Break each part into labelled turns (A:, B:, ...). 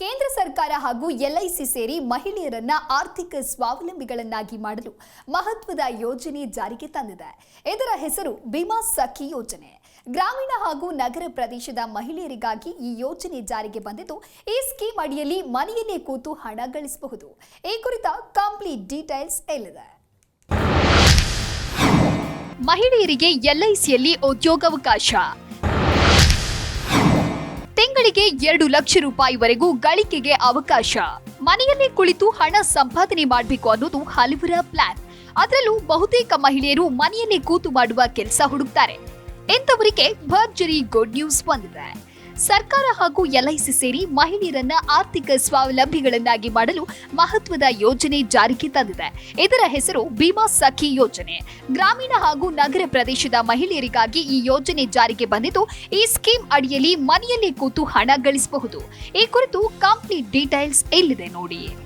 A: ಕೇಂದ್ರ ಸರ್ಕಾರ ಹಾಗೂ ಎಲ್ಐಸಿ ಸೇರಿ ಮಹಿಳೆಯರನ್ನ ಆರ್ಥಿಕ ಸ್ವಾವಲಂಬಿಗಳನ್ನಾಗಿ ಮಾಡಲು ಮಹತ್ವದ ಯೋಜನೆ ಜಾರಿಗೆ ತಂದಿದೆ. ಇದರ ಹೆಸರು ಬಿಮಾ ಸಖಿ ಯೋಜನೆ. ಗ್ರಾಮೀಣ ಹಾಗೂ ನಗರ ಪ್ರದೇಶದ ಮಹಿಳೆಯರಿಗಾಗಿ ಈ ಯೋಜನೆ ಜಾರಿಗೆ ಬಂದಿದ್ದು, ಈ ಸ್ಕೀಮ್ ಅಡಿಯಲ್ಲಿ ಮನೆಯಲ್ಲೇ ಕೂತು ಹಣ ಗಳಿಸಬಹುದು. ಈ ಕುರಿತ ಕಂಪ್ಲೀಟ್ ಡೀಟೇಲ್ಸ್ ಎಲ್ಲಿದೆ? ಮಹಿಳೆಯರಿಗೆ ಎಲ್ಐಸಿಯಲ್ಲಿ ಉದ್ಯೋಗಾವಕಾಶ. ತಿಂಗಳಿಗೆ ಎರಡು ಲಕ್ಷ ರೂಪಾಯಿವರೆಗೂ ಗಳಿಕೆಗೆ ಅವಕಾಶ. ಮನೆಯಲ್ಲೇ ಕುಳಿತು ಹಣ ಸಂಪಾದನೆ ಮಾಡಬೇಕು ಅನ್ನೋದು ಹಲವರ ಪ್ಲಾನ್ ಅದರಲ್ಲೂ ಬಹುತೇಕ ಮಹಿಳೆಯರು ಮನೆಯಲ್ಲೇ ಕೂತು ಮಾಡುವ ಕೆಲಸ ಹುಡುಕ್ತಾರೆ. ಇಂಥವರಿಗೆ ಭರ್ಜರಿ ಗುಡ್ ನ್ಯೂಸ್ ಬಂದಿದೆ. ಸರ್ಕಾರ ಹಾಗೂ ಎಲ್ಐಸಿ ಸೇರಿ ಮಹಿಳೆಯರನ್ನ ಆರ್ಥಿಕ ಸ್ವಾವಲಂಬಿಗಳನ್ನಾಗಿ ಮಾಡಲು ಮಹತ್ವದ ಯೋಜನೆ ಜಾರಿಗೆ ತಂದಿದೆ. ಇದರ ಹೆಸರು ಭೀಮಾ ಸಖಿ ಯೋಜನೆ. ಗ್ರಾಮೀಣ ಹಾಗೂ ನಗರ ಪ್ರದೇಶದ ಮಹಿಳೆಯರಿಗಾಗಿ ಈ ಯೋಜನೆ ಜಾರಿಗೆ ಬಂದಿದ್ದು, ಈ ಸ್ಕೀಮ್ ಅಡಿಯಲ್ಲಿ ಮನೆಯಲ್ಲೇ ಕೂತು ಹಣ ಗಳಿಸಬಹುದು. ಈ ಕುರಿತು ಕಂಪ್ಲೀಟ್ ಡೀಟೈಲ್ಸ್ ಎಲ್ಲಿದೆ ನೋಡಿ.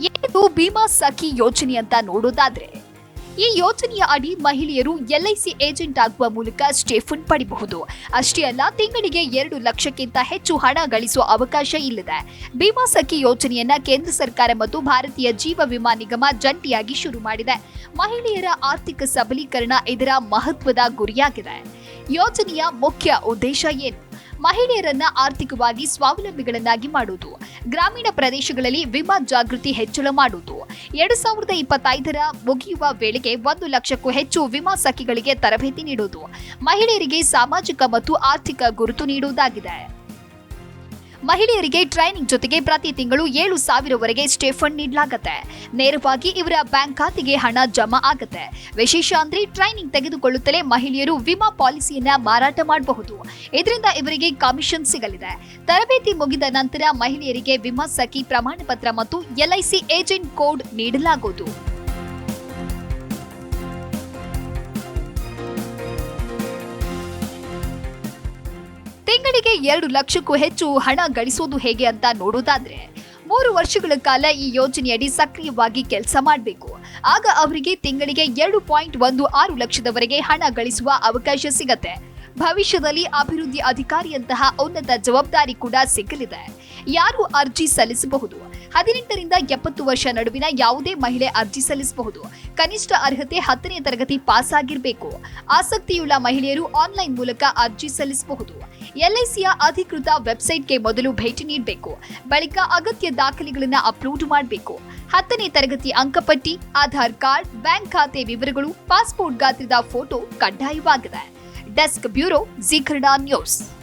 A: ಏನಿದು ಭೀಮಾ ಸಖಿ ಯೋಜನೆ ಅಂತ ನೋಡೋದಾದ್ರೆ? ಈ ಯೋಜನೆಯ ಅಡಿ ಮಹಿಳೆಯರು ಎಲ್ಐಸಿ ಏಜೆಂಟ್ ಆಗುವ ಮೂಲಕ ಸ್ಟೇಫನ್ ಪಡಿಬಹುದು. ಅಷ್ಟೇ ಅಲ್ಲ, ತಿಂಗಳಿಗೆ ಎರಡು ಲಕ್ಷಕ್ಕಿಂತ ಹೆಚ್ಚು ಹಣ ಗಳಿಸುವ ಅವಕಾಶ ಇಲ್ಲಿದೆ. ಭೀಮಾ ಸಖಿ ಯೋಜನೆಯನ್ನ ಕೇಂದ್ರ ಸರ್ಕಾರ ಮತ್ತು ಭಾರತೀಯ ಜೀವ ವಿಮಾ ನಿಗಮ ಜಂಟಿಯಾಗಿ ಶುರು ಮಾಡಿದೆ. ಮಹಿಳೆಯರ ಆರ್ಥಿಕ ಸಬಲೀಕರಣ ಇದರ ಮಹತ್ವದ ಗುರಿಯಾಗಿದೆ. ಯೋಜನೆಯ ಮುಖ್ಯ ಉದ್ದೇಶ ಏನು? ಮಹಿಳೆಯರನ್ನ ಆರ್ಥಿಕವಾಗಿ ಸ್ವಾವಲಂಬಿಗಳನ್ನಾಗಿ ಮಾಡುವುದು. ಗ್ರಾಮೀಣ ಪ್ರದೇಶಗಳಲ್ಲಿ ವಿಮಾ ಜಾಗೃತಿ ಹೆಚ್ಚಳ ಮಾಡುವುದು. ಎರಡು ಸಾವಿರದ ಇಪ್ಪತ್ತೈದರ ಮುಗಿಯುವ ವೇಳೆಗೆ ಒಂದು ಲಕ್ಷಕ್ಕೂ ಹೆಚ್ಚು ವಿಮಾ ಸಖಿಗಳಿಗೆ ತರಬೇತಿ ನೀಡುವುದು. ಮಹಿಳೆಯರಿಗೆ ಸಾಮಾಜಿಕ ಮತ್ತು ಆರ್ಥಿಕ ಗುರುತು ನೀಡುವುದಾಗಿದೆ. ಮಹಿಳೆಯರಿಗೆ ಟ್ರೈನಿಂಗ್ ಜೊತೆಗೆ ಪ್ರತಿ ತಿಂಗಳು ಏಳು ಸಾವಿರವರೆಗೆ ಸ್ಟೇಫಂಡ್ ನೀಡಲಾಗುತ್ತೆ. ನೇರವಾಗಿ ಇವರ ಬ್ಯಾಂಕ್ ಖಾತೆಗೆ ಹಣ ಜಮಾ ಆಗುತ್ತೆ. ವಿಶೇಷ ಅಂದ್ರೆ ಟ್ರೈನಿಂಗ್ ತೆಗೆದುಕೊಳ್ಳುತ್ತಲೇ ಮಹಿಳೆಯರು ವಿಮಾ ಪಾಲಿಸಿಯನ್ನ ಮಾರಾಟ ಮಾಡಬಹುದು. ಇದರಿಂದ ಇವರಿಗೆ ಕಮಿಷನ್ ಸಿಗಲಿದೆ. ತರಬೇತಿ ಮುಗಿದ ನಂತರ ಮಹಿಳೆಯರಿಗೆ ವಿಮಾ ಸಖಿ ಪ್ರಮಾಣ ಪತ್ರ ಮತ್ತು ಎಲ್ಐಸಿ ಏಜೆಂಟ್ ಕೋಡ್ ನೀಡಲಾಗುವುದು. ತಿಂಗಳಿಗೆ ಎರಡು ಲಕ್ಷಕ್ಕೂ ಹೆಚ್ಚು ಹಣ ಗಳಿಸೋದು ಹೇಗೆ ಅಂತ ನೋಡೋದಾದ್ರೆ, ಮೂರು ವರ್ಷಗಳ ಕಾಲ ಈ ಯೋಜನೆಯಡಿ ಸಕ್ರಿಯವಾಗಿ ಕೆಲಸ ಮಾಡಬೇಕು. ಆಗ ಅವರಿಗೆ ತಿಂಗಳಿಗೆ ಎರಡು ಪಾಯಿಂಟ್ ಒಂದು ಆರು ಲಕ್ಷದವರೆಗೆ ಹಣ ಗಳಿಸುವ ಅವಕಾಶ ಸಿಗತ್ತೆ. ಭವಿಷ್ಯದಲ್ಲಿ ಅಭಿವೃದ್ಧಿ ಅಧಿಕಾರಿಯಂತಹ ಉನ್ನತ ಜವಾಬ್ದಾರಿ ಕೂಡ ಸಿಗಲಿದೆ. ಯಾರು ಅರ್ಜಿ ಸಲ್ಲಿಸಬಹುದು? ಹದಿನೆಂಟರಿಂದ ಎಪ್ಪತ್ತು ವರ್ಷ ನಡುವಿನ ಯಾವುದೇ ಮಹಿಳೆ ಅರ್ಜಿ ಸಲ್ಲಿಸಬಹುದು. ಕನಿಷ್ಠ ಅರ್ಹತೆ ಹತ್ತನೇ ತರಗತಿ ಪಾಸ್ ಆಗಿರಬೇಕು ಆಸಕ್ತಿಯುಳ್ಳ ಮಹಿಳೆಯರು ಆನ್ಲೈನ್ ಮೂಲಕ ಅರ್ಜಿ ಸಲ್ಲಿಸಬಹುದು. ಎಲ್ಐಸಿಯ ಅಧಿಕೃತ ವೆಬ್ಸೈಟ್ಗೆ ಮೊದಲು ಭೇಟಿ ನೀಡಬೇಕು. ಬಳಿಕ ಅಗತ್ಯ ದಾಖಲೆಗಳನ್ನು ಅಪ್ಲೋಡ್ ಮಾಡಬೇಕು. ಹತ್ತನೇ ತರಗತಿ ಅಂಕಪಟ್ಟಿ, ಆಧಾರ್ ಕಾರ್ಡ್, ಬ್ಯಾಂಕ್ ಖಾತೆ ವಿವರಗಳು, ಪಾಸ್ಪೋರ್ಟ್ ಗಾತ್ರದ ಫೋಟೋ ಕಡ್ಡಾಯವಾಗಿದೆ. Desk bureau Zee news.